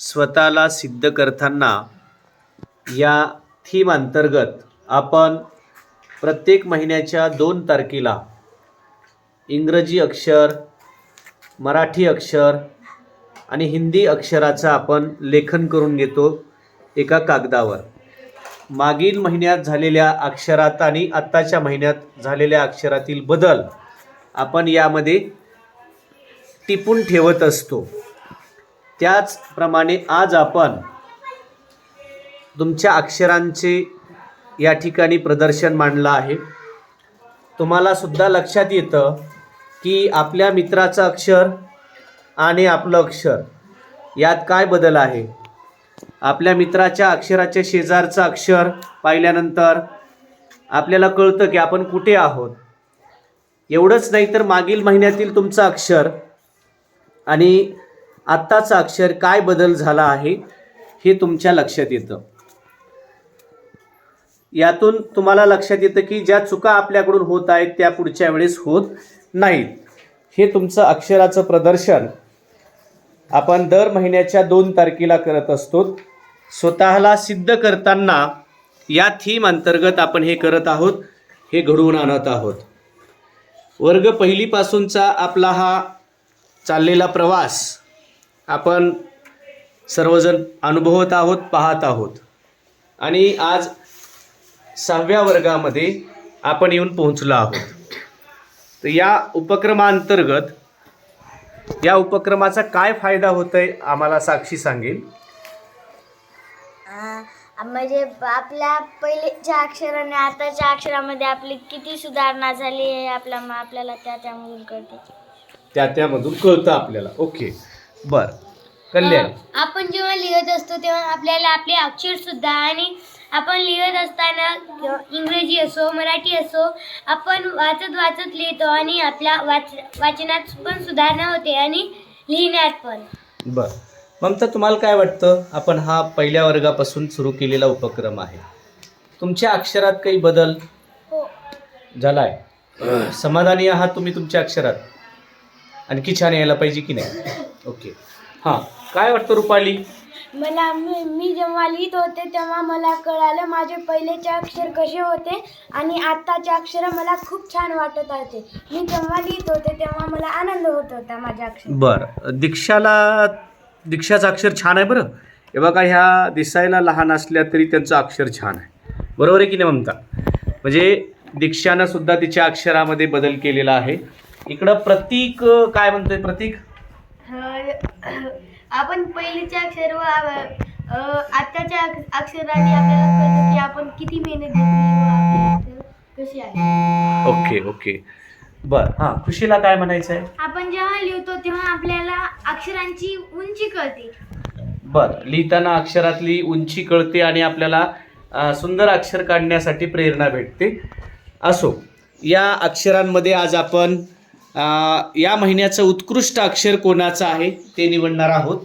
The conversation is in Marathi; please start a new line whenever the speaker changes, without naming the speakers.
स्वतःला सिद्ध करताना या थीम अंतर्गत आपण प्रत्येक महिन्याच्या दोन तारखेला इंग्रजी अक्षर मराठी अक्षर आणि हिंदी अक्षराचं आपण लेखन करून घेतो एका कागदावर. मागील महिन्यात झालेल्या अक्षरात आणि आत्ताच्या महिन्यात झालेल्या अक्षरातील बदल आपण यामध्ये टिपून ठेवत असतो. त्याचप्रमाणे आज आपण तुमच्या अक्षरांचे या ठिकाणी प्रदर्शन मांडलं आहे. तुम्हाला सुद्धा लक्षात येतं की आपल्या मित्राचं अक्षर आणि आपलं अक्षर यात काय बदल आहे. आपल्या मित्राच्या अक्षराच्या शेजारचं अक्षर पाहिल्यानंतर आपल्याला कळतं की आपण कुठे आहोत. एवढंच नाही तर मागील महिन्यातील तुमचं अक्षर आणि आत्ताचं अक्षर काय बदल झाला आहे हे तुमच्या लक्षात येतं. यातून तुम्हाला लक्षात येतं की ज्या चुका आपल्याकडून होत आहेत त्या पुढच्या वेळेस होत नाहीत. हे तुमचं अक्षराचं प्रदर्शन आपण दर महिन्याच्या दोन तारखेला करत असतो. स्वतःला सिद्ध करताना या थीम अंतर्गत आपण हे करत आहोत हे घडवून आणत आहोत. वर्ग पहिलीपासूनचा आपला हा चाललेला प्रवास आपण सर्वजण अनुभवत आहोत पाहत आहोत. आणि आज सहाव्या वर्गामध्ये आपण येऊन पोहोचलो आहोत. तर या उपक्रमांतर्गत या उपक्रमाचा काय फायदा होत आहे आम्हाला साक्षी सांगेल.
म्हणजे आपल्या पहिलेच्या अक्षराने आताच्या अक्षरामध्ये आपली किती सुधारणा झाली आहे आपल्या आपल्याला त्या त्यामधून कळते.
त्या त्यामधून कळतं आपल्याला. ओके. बर. कल्याण.
आपण जेव्हा लिहित असतो तेव्हा आपल्याला आपले अक्षर सुद्धा आणि आपण लिहित असताना इंग्रजी असो मराठी असो आपण वाचत वाचत लिहितो आणि आपल्या वाच वाचनात पण सुधारणा होते आणि लिहिण्यात पण.
बर. ममता तुम्हाला काय वाटतं? आपण हा पहिल्या वर्गापासून सुरू केलेला उपक्रम आहे. तुमच्या अक्षरात काही बदल
हो.
झाला आहे समाधानी आहात तुम्ही तुमच्या अक्षरात? आणखी छान यायला पाहिजे की नाही? ओके. हां. काय वाटतं रुपाली?
मला मी मी जेव्हा लिहित होते तेव्हा मला कळालं माझे पहिलेचे अक्षर कसे होते आणि आत्ताचे अक्षर मला खूप छान वाटत होते. मी जेव्हा लिहित होते तेव्हा मला आनंद होत होता माझ्या अक्षर
बरं. दीक्षाला दीक्षाचं अक्षर छान आहे बरं. हे बघा ह्या दिसायला लहान असल्या तरी त्यांचं अक्षर छान आहे. बरोबर आहे की नाही ममता? म्हणजे दीक्षानं सुद्धा तिच्या अक्षरामध्ये बदल केलेला आहे. इकडं प्रतीक काय म्हणतोय प्रतीक?
आपण पहिलेच्या अक्षर व आत्ताच्या अक्षराने आपल्याला कळतं की आपण किती मेहनत घेतली व कशी आहे.
Okay okay. बरं हां खुशीला काय म्हणायचं आहे
आपण जेव्हा लिहितो तेव्हा आपल्याला अक्षरांची उंची कळते.
बरं लिहिताना अक्षरातली उंची कळते आणि आपल्याला सुंदर अक्षर काढण्यासाठी प्रेरणा भेटते. असो या अक्षरांमध्ये आज आपण या महिन्याचं उत्कृष्ट अक्षर कोणाचं आहे ते निवडणार आहोत.